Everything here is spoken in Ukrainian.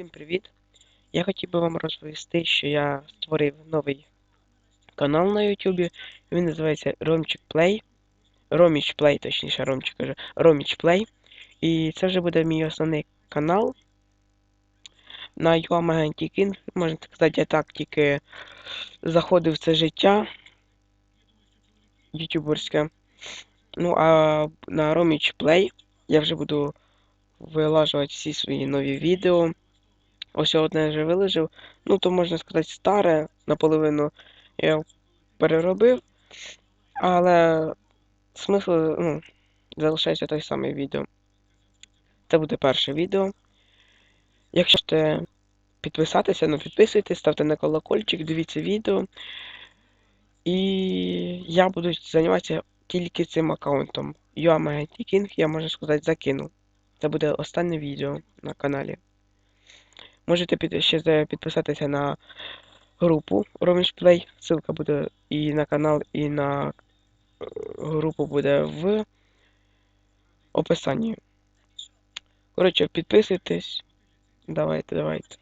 Всім привіт! Я хотів би вам розповісти, що я створив новий канал на YouTube. Він називається Ромчик Play. Роміч Play, точніше, Ромчик каже. Роміч Play. І це вже буде мій основний канал. На King. Можна сказати, я так тільки заходив в це життя ютуберське. Ну, а на Роміч Play я вже буду вилажувати всі свої нові відео. Ось я одне вже виложив. Ну, то можна сказати, старе, наполовину я переробив. Але смисл, ну, залишається той самий відео. Це буде перше відео. Якщо хочете підписатися, ну підписуйтесь, ставте на колокольчик, дивіться відео. І я буду займатися тільки цим аккаунтом. King, я можу сказати, закину. Це буде останнє відео на каналі. Можете під, ще підписатися на групу Play. Ссылка буде і на канал, і на е, групу буде в описанні. Коротше, підписуйтесь. Давайте, давайте.